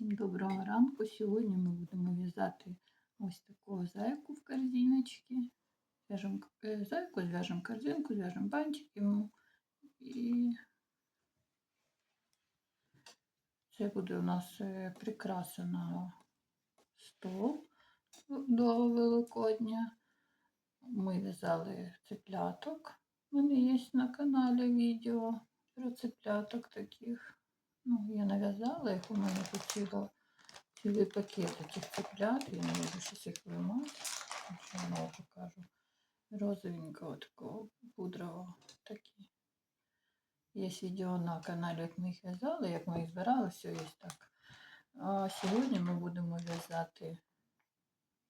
Всім доброго ранку. Сьогодні ми будемо в'язати ось такого зайку в корзиночці. В'яжемо е, зайку, зв'яжемо корзинку, зв'яжемо бантик йому. І це буде у нас е, прикраса на стол до Великодня. Ми в'язали цепляток. У мене є на каналі відео про цепляток таких. Ну, я нав'язала їх, у мене тут ціло, цілий пакет таких цеплят, я не можу щось їх виймати. Що я вам покажу. Розовенького такого пудрового такі. Є відео на каналі, як ми їх в'язали, як ми їх збирали, все є так. А сьогодні ми будемо в'язати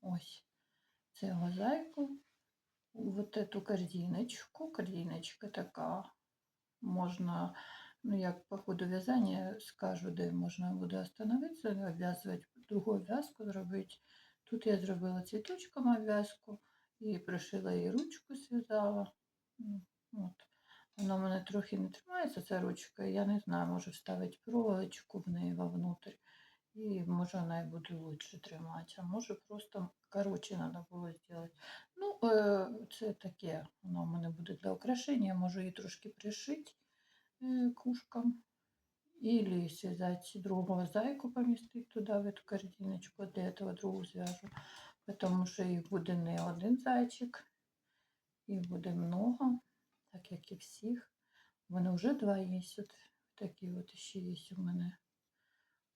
ось цього зайку. Вот эту корзиночку. Корзиночка така. Можна Ну, як по ходу в'язання скажу, де можна буде остановитися, обв'язувати другу в'язку зробити. Тут я зробила цвіточком обв'язку і пришила її ручку, зв'язала. От. Вона в мене трохи не тримається, ця ручка. Я не знаю, можу вставити проволочку в неї вовнутрь. І може вона і буде лучше тримати, а може просто коротше треба було зробити. Ну, це таке, воно в мене буде для украшення, можу її трошки пришити. Э, кушкам. Или связать другого зайку, поместить туда, в эту корзиночку, для этого другу зв'яжу. Потому що їх буде не один зайчик, їх буде много, так як і всіх. У мене вже два є. От такі от ще є у мене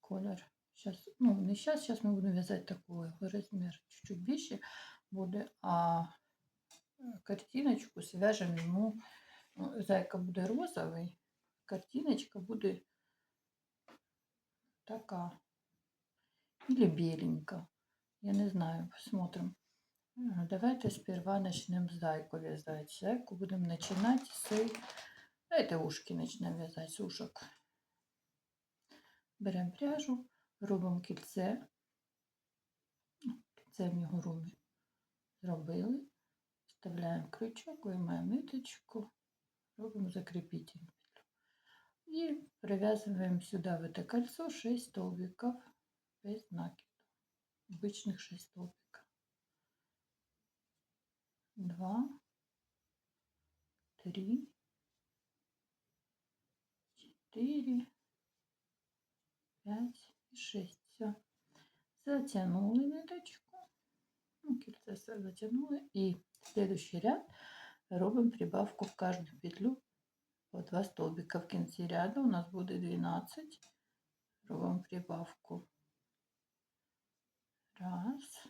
колір. Сейчас, ну, не зараз, зараз ми будемо в'язати такого розмір чуть-чуть більше буде, а э, картиночку зв'яжемо йому, ну, зайка буде розовий, картиночка буде така. Или беленька. Я не знаю, посмотрим. Давайте сперва начнем зайку вязать. Зайку будем начинать с... Давайте ушки начнем вязать с ушок. Беремо пряжу, робимо кільце. Кільце в його робимо. Зробили. Вставляємо крючок, виймаємо ниточку, робимо закріпитель. И привязываем сюда в это кольцо 6 столбиков без накида. Обычных 6 столбиков. 2, 3, 4, 5 и 6. Все. Затянули ниточку. Ну, кільце все затянули. И следующий ряд робимо прибавку в каждую петлю по 2 столбика в кінці ряду у нас буде 12. Робимо прибавку. Раз.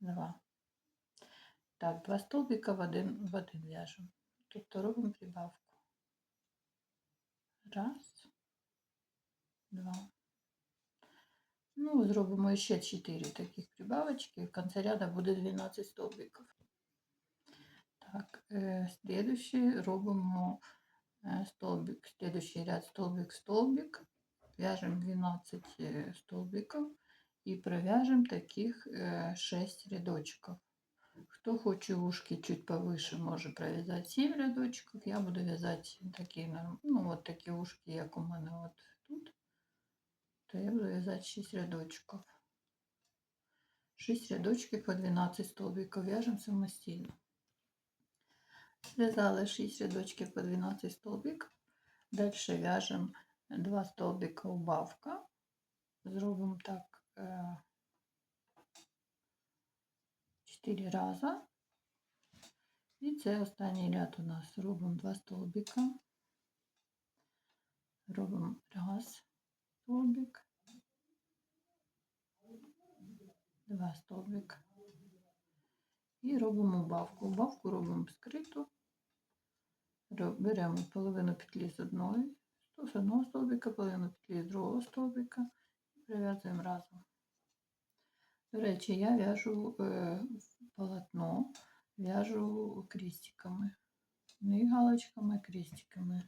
Два. Так, два столбика в один, в один в'яжемо. Тобто робимо прибавку. Раз, два. Ну, зробимо ще 4 таких прибавочки. В кінці ряду буде 12 столбиків. Так, э, следующий робимо э, столбик, следующий ряд столбик, столбик, вяжем 12 э, столбиков и провяжем таких 6 рядочков. Кто хочет ушки чуть повыше, может провязать 7 рядочков. Я буду вязать такие, ну, вот такие ушки, як у мене вот тут, то я буду вязать 6 рядочков. 6 рядочков по 12 столбиков вяжем самостійно. Зв'язали 6 рядочків по 12 столбик. Далі в'яжемо 2 столбика убавка. Зробимо так 4 рази. І це останній ряд у нас. Робимо 2 столбика. Робимо раз столбик, два столбика. І робимо убавку. Убавку робимо скриту беремо половину петлі з одної, з одного стовбика, половину петлі з другого стовбика і прив'язуємо разом. До речі, я в'яжу е, полотно, в'яжу крестиками. Не галочками, а крестиками.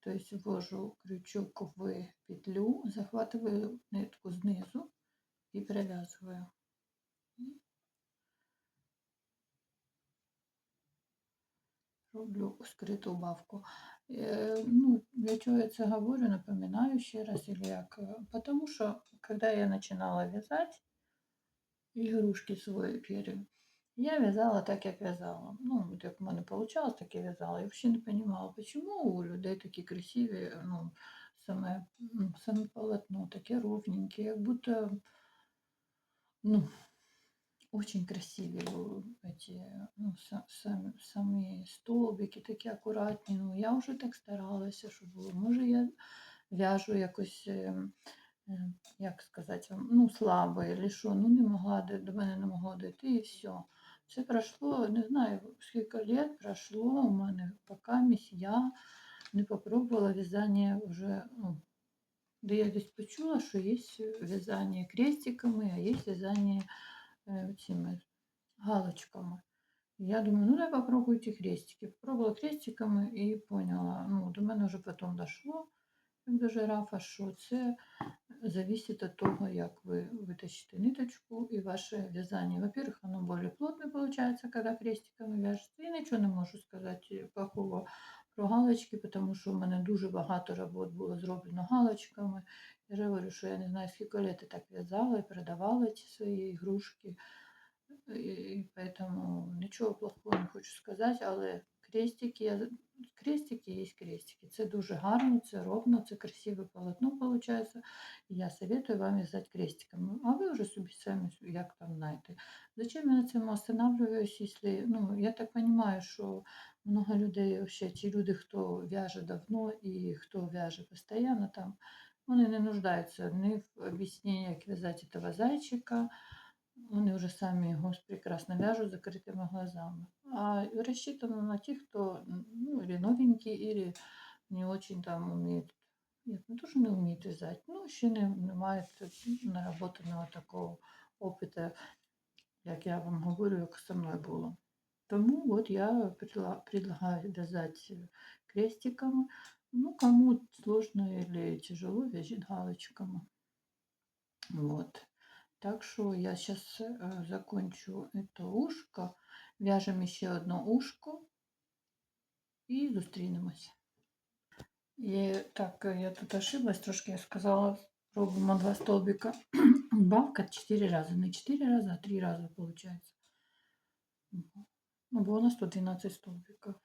Тобто ввожу крючок в петлю, захватываю нитку знизу і прив'язую. роблю скриту бавку. Э, ну, для чего я это говорю, напоминаю еще раз, или як, э, потому что, когда я начинала вязать игрушки свої перві, я вязала так, як вязала. Ну, от як в мене вийшло, так я вязала. Я взагалі не розуміла, чому у людей такі красиві, ну, саме, ну, саме полотно, таке ровненьке, як будто, ну, очень красиві эти, ну, са- самі, самі столбики, такі акуратні. Ну, я вже так старалася, щоб було. Може, я в'яжу якось, як сказати, вам, ну, слабо, або що, ну, не могла, до мене не могло дойти і все. Це пройшло, не знаю, скільки лет пройшло у мене, поки я не попробувала в'язання вже, ну, де я десь почула, що є в'язання крестиками, а є в'язання цими галочками. Я думаю, ну дай попробую эти крестики. Попробовала крестиками і поняла. Ну, до мене вже потім дійшло, до жирафа, що це зависит от того, як ви витащите ниточку і ваше в'язання. Во-первых, оно более плотное получается, когда крестиками в'яжеться. І нічого не можу сказати плохого про галочки, тому що в мене дуже багато робот було зроблено галочками. Я ж говорю, що я не знаю, скільки лет так в'язала і продавала ці свої ігрушки. І, поэтому нічого плохого не хочу сказати, але крестики, я... крестики є крестики. Це дуже гарно, це ровно, це красиве полотно виходить. Я советую вам вязать крестиками. А ви вже собі самі як там знаєте. Зачем я на цьому останавливаюсь, если, ну, я так понимаю, що много людей, вообще, ті люди, хто в'яже давно і хто в'яже постійно там, вони не нуждаються ні в об'ясненні, як в'язати этого зайчика, вони вже самі його прекрасно в'яжуть закритими глазами. А рассчитано на тих, хто ну, или новенький, или не очень там умеет. Нет, ну тоже не вміють в'язати. Ну, ще не, не мають наработаного такого опиту, як я вам говорю, як со мною було. Тому от я предлагаю вязать крестиками. Ну, кому сложно или тяжело, вяжет галочками. Вот. Так що я зараз э, закончу это ушко, в'яжемо ще одне ушко і зустрінемось. І так, е, я тут ошиблась трошки, я сказала, робимо два столбика. Бавка 4 рази, не 4 рази, а 3 рази виходить. Ну, бо у нас тут 12 столбиків.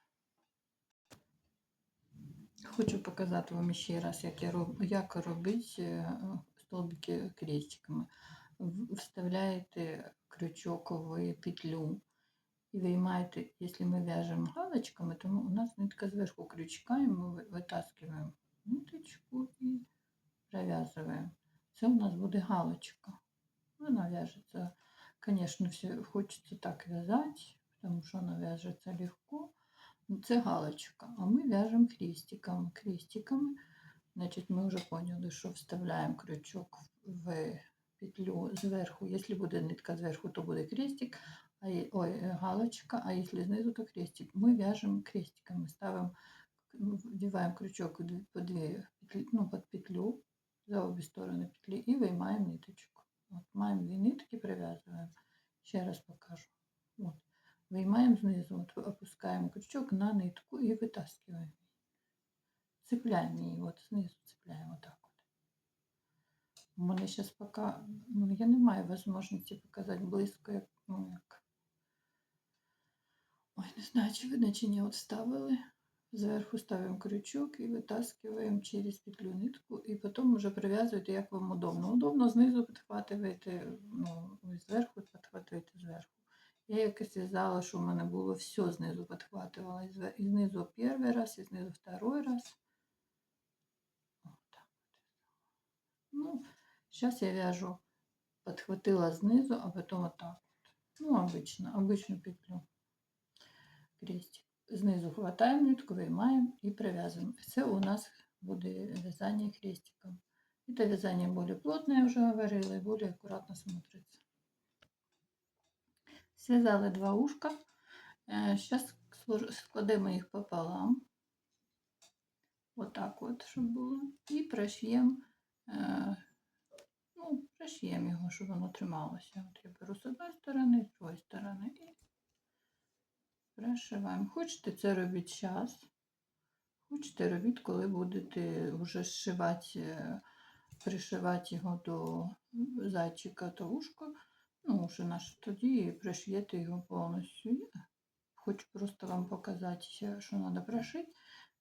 Хочу показати вам ще раз, як, я роб... як робити е, столбики крестиками. Вставляєте крючок в петлю і виймаєте, якщо ми в'яжемо галочками, то у нас нитка зверху крючка, і ми ви- витаскиваємо ниточку і пров'язуємо. Це у нас буде галочка. Вона в'яжеться, звісно, хочеться так в'язати, тому що вона в'яжеться легко. Ну, Це галочка, а ми в'яжемо крестиками. Крестиками, значить, ми вже поняли, що вставляємо крючок в петлю зверху. Якщо буде нитка зверху, то буде крестик, а ой, галочка, а якщо знизу, то крестик. Ми в'яжемо крестиками, ставимо, ну, вдіваємо крючок по дві петлі, ну, під петлю за обі сторони петлі і виймаємо ниточку. От, маємо дві нитки, прив'язуємо. Ще раз покажу. От. Виймаємо знизу, опускаємо крючок на нитку і витаскиваємо. Цепляємо її, от знизу цепляємо отак от. У мене зараз поки, ну, я не маю можливості показати близько, як, ну, як. Ой, не знаю, чи видно, чи ні, от ставили. Зверху ставимо крючок і витаскиваємо через петлю нитку, і потім вже прив'язуєте, як вам удобно. Удобно знизу підхватуєте, ну, зверху підхватуєте зверху. Я якось в'язала, що в мене було все знизу підхватувала. І знизу перший раз, і знизу второй раз. Отак. Ну, зараз я в'яжу, підхватила знизу, а потім отак. от. Ну, обично, обичну петлю. Крестик. Знизу хватаємо нитку, виймаємо і прив'язуємо. Це у нас буде в'язання крестиком. Это вязание более плотное, я уже говорила, и более аккуратно смотрится. Связали два ушка. Сейчас складемо їх пополам. Вот так от, щоб було. І прошьємо, е, ну, прошьємо його, щоб воно трималося. От я беру з одної сторони, з другої сторони і прошиваємо. Хочете це робити зараз, Хочете робіть, коли будете вже зшивати, е, пришивати його до зайчика та ушко. Ну, вже наш тоді пришиєте його повністю. Я хочу просто вам показати, що треба прошити.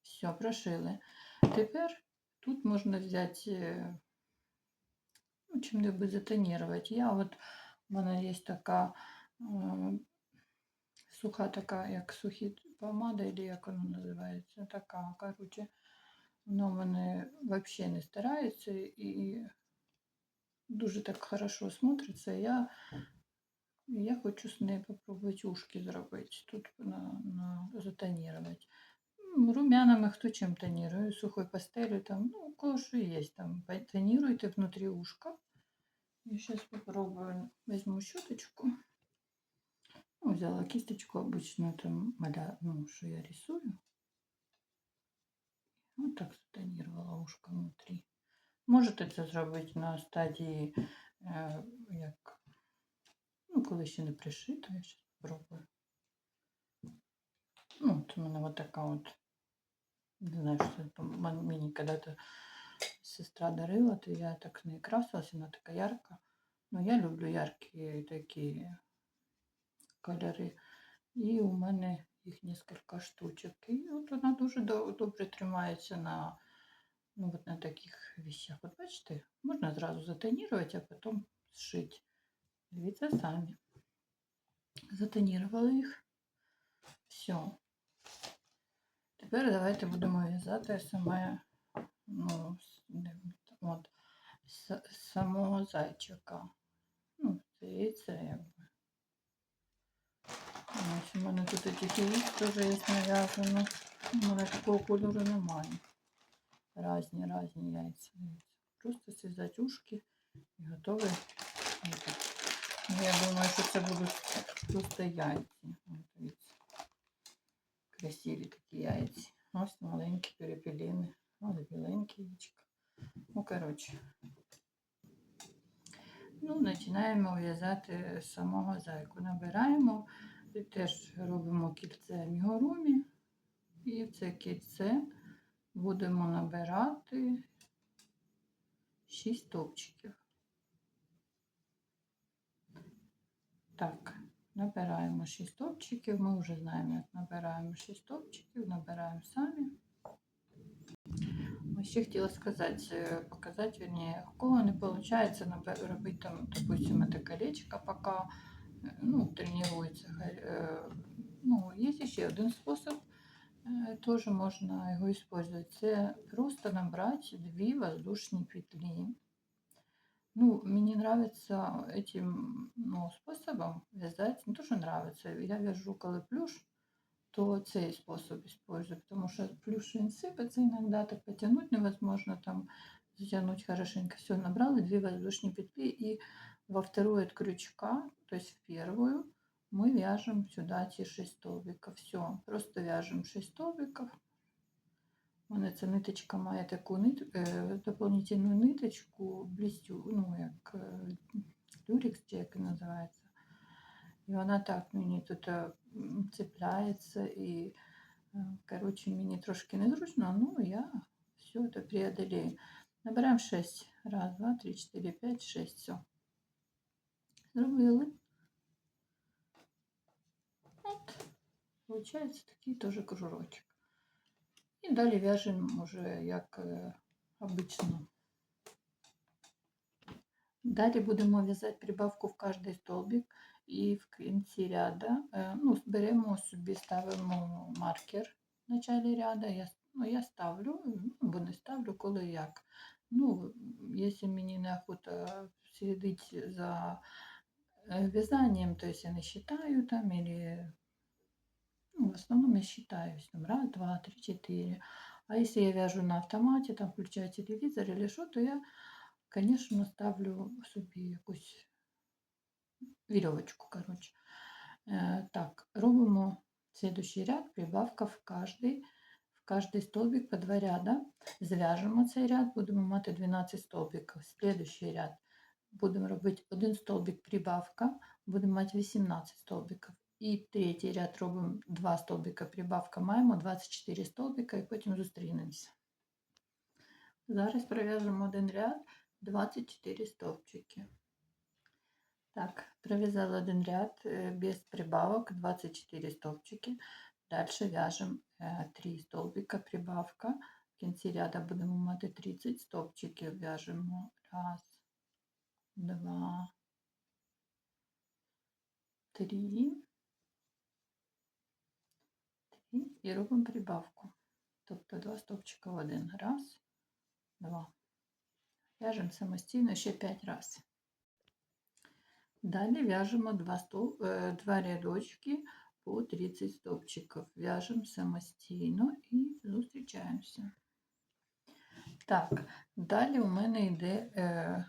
Все, прошили. Тепер тут можна взяти, е, ну, чим-небудь затонірувати. Я от, у мене є така е, суха така, як сухі помада, або як вона називається, така, коротше, вона в мене взагалі не старається і дуже так хорошо смотриться. Я, я хочу з нею попробувати ушки зробити, тут на, на, затонірувати. М, Румянами хто чим тонірує, сухою пастелью, там, ну, у кого що є, там, тоніруйте внутрі ушка. Я сейчас попробую, возьму щеточку. Ну, взяла кисточку обычную, там, маля, ну, что я рисую. Вот так затонировала ушко внутри. Можете це зробити на стадії, е, як, ну, коли ще не пришито, я зараз спробую. Ну, от у мене от така от, не знаю, що це, мені когда-то сестра дарила, то я так не красилась, вона така ярка. Ну, я люблю яркі такі кольори. І у мене їх кілька штучок. І от вона дуже добре тримається на, ну, от на таких вещах. От бачите, можна зразу затонірувати, а потім зшити. Дивіться самі. Затонірували їх. Все. Тепер давайте будемо в'язати саме, ну, от, самого зайчика. Ну, це якби. Ось у мене тут яєць теж є нав'язано. У мене такого кольору немає. Разні, разні яйця. Просто зв'язати ушки і готові. Ну, Я думаю, що це будуть просто яйці. Красиві такі яйці. Ось маленькі перепіліни. Ось біленькі яєчка. Ну, коротше. Ну, починаємо в'язати самого зайку. Набираємо і теж робимо кільце мігурумі. І це кільце будемо набирати 6 топчиків. Так, набираємо 6 топчиків. Ми вже знаємо, як набираємо 6 топчиків, набираємо самі. Ще хотіла сказати, е, показати, вернее, у кого не виходить робити там, допустим, это колечко, пока е, ну, тренируется. Е, Ну, є ще один спосіб, е, теж можна його використовувати. Це просто набрати дві воздушні петлі. Ну, мені нравится этим ну, способом вязать. Не то, что нравится. Я вяжу, коли плюш, то цей способ использую, потому что плюш він сыпется иногда, так потянуть невозможно, там затянуть хорошенько. Все, набрала две воздушные петли и во вторую от крючка, то есть в первую, мы вяжем сюда ті 6 столбиков. Все, просто вяжем 6 столбиков. У мене ця ниточка має таку нит, е, дополнительну ниточку, блістю, ну як е, люрікс, чи називається. І вона так мені тут е, м, цепляється і, е, коротше, мені трошки незручно, ну я все це преодолею. Набираємо 6. Раз, два, три, чотири, п'ять, шесть. Все. Зробили. От. Получається такий теж кружочок. І далі в'яжемо уже як е, обично. Далі будемо в'язати прибавку в кожний столбик і в кінці ряда е, ну, беремо собі, ставимо маркер в началі ряда. Я, ну, я ставлю, ну, або не ставлю, коли як. Ну, якщо мені неохота слідити за в'язанням, то я не считаю там, или ну, в основном я считаю, там, раз, два, три, четыре. А если я вяжу на автомате, там включаю телевизор или что, то я, конечно, ставлю собі якусь вірьовочку, короче. Е, так, робимо следующий ряд, прибавка в каждый, в каждый столбик по два ряда. Зв'яжемо цей ряд, будемо мати 12 столбиків. Следующий ряд будемо робити один столбик прибавка, будемо мати 18 столбиків. І третій ряд робимо 2 стовбика прибавка, маємо 24 стовбика і потім зустрінемося. Зараз пров'яжемо один ряд 24 стовпчики. Так, пров'язала один ряд е, без прибавок 24 стовпчики. Далі в'яжемо 3 е, стовбика прибавка. В кінці ряда будемо мати 30 стовпчиків. В'яжемо 1, 2, 3. І робимо прибавку. Тобто два стовпчика в один. Раз, два. В'яжемо самостійно ще 5 разів. Далі в'яжемо два, стол, е, два рядочки по 30 стовпчиків. В'яжемо самостійно і зустрічаємося. Так, далі у мене йде е,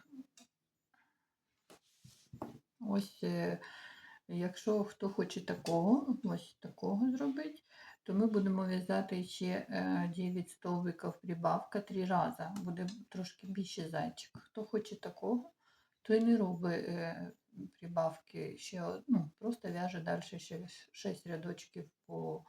ось, е, якщо хто хоче такого, ось такого зробити, то ми будемо в'язати ще е, 9 стовбиків прибавка 3 рази. Буде трошки більше зайчик. Хто хоче такого, той не робить е, прибавки ще, ну, просто в'яже далі ще 6 рядочків по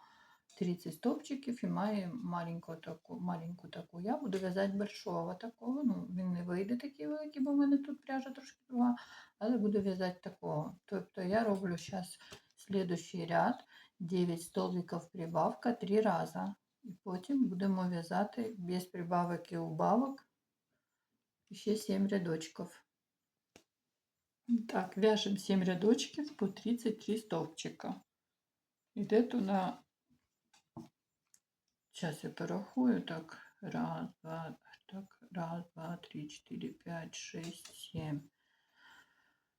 30 стовпчиків і має маленьку таку, маленьку таку. Я буду в'язати большого такого, ну, він не вийде такий великий, бо в мене тут пряжа трошки друга, але буду в'язати такого. Тобто я роблю зараз слідуючий ряд, 9 столбиків прибавка 3 рази. І потім будемо в'язати без прибавок і убавок ще 7 рядочків. Так, вяжем 7 рядочків по 33 стовпчика. Іде то на. Зараз я порахую. Так, раз, два, так, раз, два, три, чотири, п'ять, шесть, сім.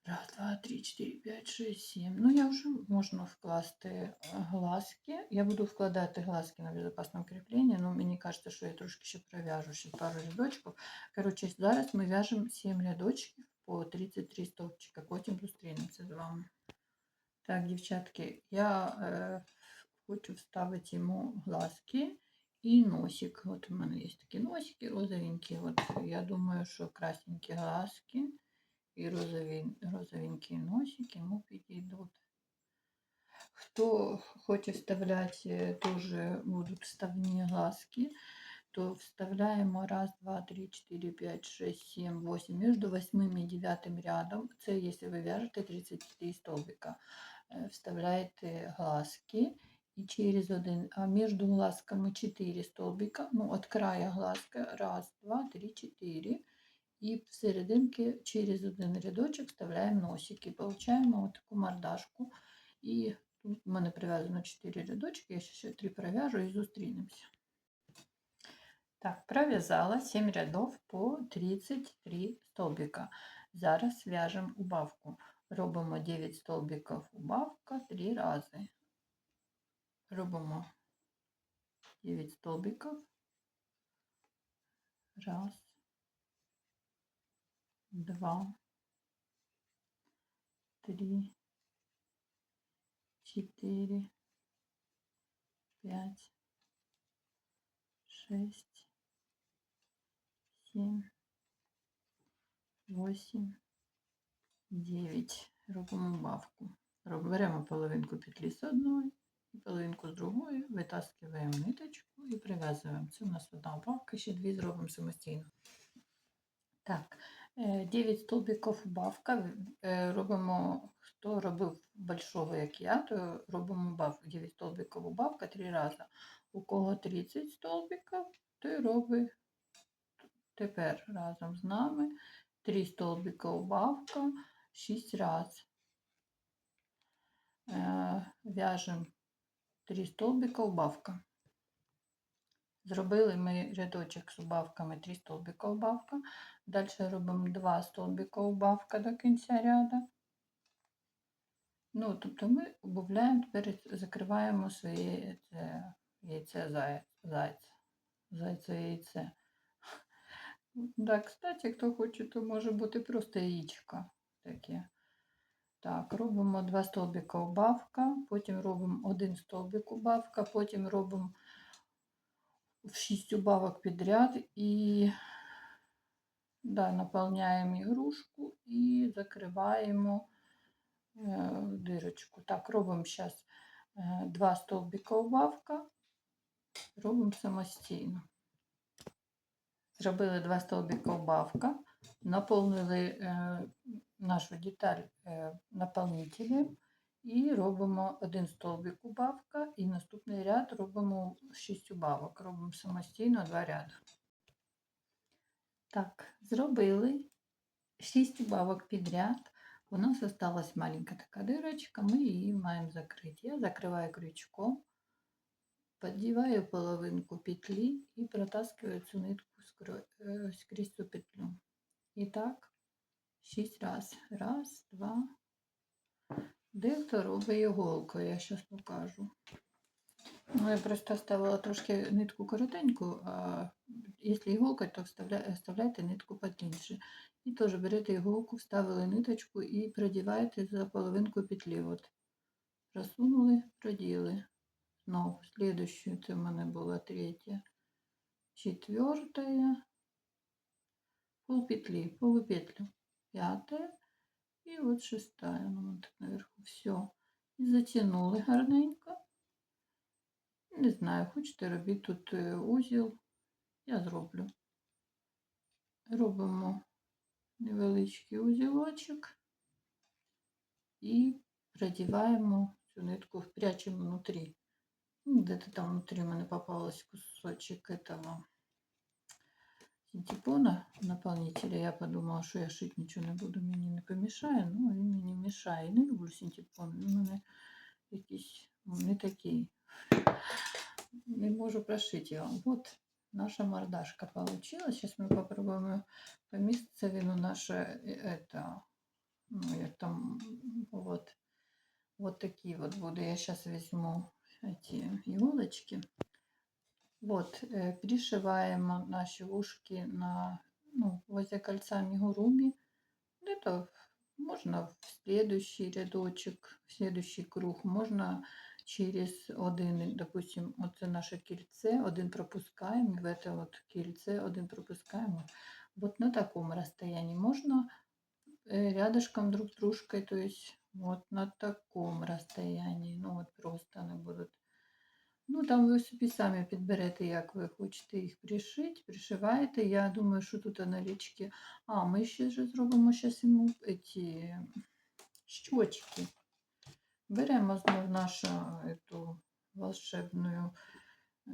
Раз, два, три, чотири, п'ять, шесть, сім. Ну, я вже можна вкласти е, глазки. Я буду вкладати глазки на безпечне кріплення, але мені кажеться, що я трошки ще пров'яжу ще пару рядочків. Коротше, зараз ми в'яжемо 7 рядочків по 33 стовпчика. Потім зустрінемося з вами. Так, дівчатки, я е, хочу вставити йому глазки і носик. От у мене є такі носики розовенькі. От я думаю, що красненькі глазки і розові, розовенькі носики йому підійдуть. Хто хоче вставляти, е, теж будуть вставні глазки, то вставляємо раз, два, три, четыре, пять, шесть, семь, восемь. Между восьмым и девятым рядом, це если ви вяжете 33 столбика, е, вставляєте глазки і через один, а между глазками 4 столбика, ну от края глазка, раз, два, три, чотири. І всерединки через один рядочок вставляємо носики. Получаємо от таку мордашку. І тут у мене прив'язано 4 рядочки, я ще 3 пров'яжу і зустрінемося. Так, пров'язала 7 рядов по 33 столбика. Зараз в'яжемо убавку. Робимо 9 столбиків убавка 3 рази. Робимо 9 столбиків. Раз, два, три, четыре, пять, шесть, семь, восемь, дев'ять. Робимо бавку. Беремо половинку петлі з одної і половинку з другої, витаскиваємо ниточку і прив'язуємо. Це у нас одна бавка, ще дві зробимо самостійно. Так, 9 столбиків бавка. Е, Робимо, хто робив большого, як я, то робимо бавку. 9 столбиків бавка 3 рази. У кого 30 столбиків, той робить тепер разом з нами 3 столбика убавка 6 раз. Е, В'яжемо 3 столбика убавка. Зробили ми рядочок з убавками 3 столбика убавка. Далі робимо 2 столбика убавка до кінця ряду. Ну, тобто ми убавляємо, тепер закриваємо своє це, яйце зай- зайця. Зайце яйце. Так, кстати, хто хоче, то може бути просто яєчко таке. Так, робимо 2 столбика убавка, потім робимо 1 столбик убавка, потім робимо в 6 убавок підряд і да, наповняємо ігрушку і закриваємо е, дирочку. Так, робимо зараз два стовбика убавка, робимо самостійно. Зробили два стовбика убавка, наповнили е, нашу деталь е, наповнителем і робимо один стовбик убавка, і наступний ряд робимо 6 убавок. Робимо самостійно два ряди. Так, зробили 6 убавок підряд. У нас осталась маленька така дирочка, ми її маємо закрити. Я закриваю крючком, подіваю половинку петлі і протаскиваю цю нитку е, скрізь цю петлю. І так, 6 раз. Раз, два. Дехто робить іголкою, я зараз покажу. Ну, я просто ставила трошки нитку коротеньку, а якщо іголкою, то вставля- вставляйте нитку потіньше. І теж берете іголку, вставили ниточку і продіваєте за половинку петлі. От. Просунули, проділи. Знову слідущую, це в мене була третя, четвертая, пол петли, полупетлю, пятая і от шестая, ну так наверху, все. І затягнули гарненько. Не знаю, хочете робіть тут е, узіл, я зроблю. Робимо невеличкий узілочок і продіваємо цю нитку, прячемо внутрі. Ну, Где-то там внутри у мене попалась кусочек этого синтепона наполнителя. Я подумала, що я шить нічого не буду, мені не помішає, ну він мені мішає. Не люблю синтепон, він у мене якийсь не такий. Не можу прошити його. Вот наша мордашка получилась. Сейчас мы попробуем поместиться вину наше э, это, ну, як там, вот, вот такие вот буду. Я сейчас возьму эти иголочки. Вот, э, пришиваем наши ушки на, ну, возле кольца амигуруми. Это можно в следующий рядочек, в следующий круг, можно через один, допустим, оце наше кільце, один пропускаем, и в это вот кільце один пропускаем. Вот на таком расстоянии можно э, рядышком друг с дружкой, то есть вот на таком расстоянии, ну вот просто они будут. Ну, там ви собі самі підберете, як ви хочете їх пришити, пришиваєте. Я думаю, що тут аналічки. А, ми ще ж зробимо зараз йому ці щочки. Беремо знов нашу эту волшебную э,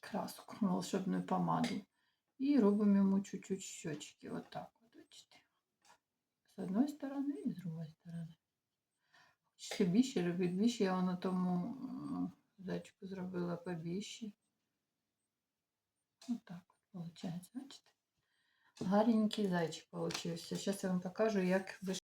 краску, волшебную помаду. І робимо йому чуть-чуть щечки. Вот так вот, бачите. З одної сторони і з другої сторони. Ще більше робити більше. Я на тому зайчику зробила побільше. Вот так от виходить, бачите? Гарненький зайчик получився. Зараз я вам покажу, як виш...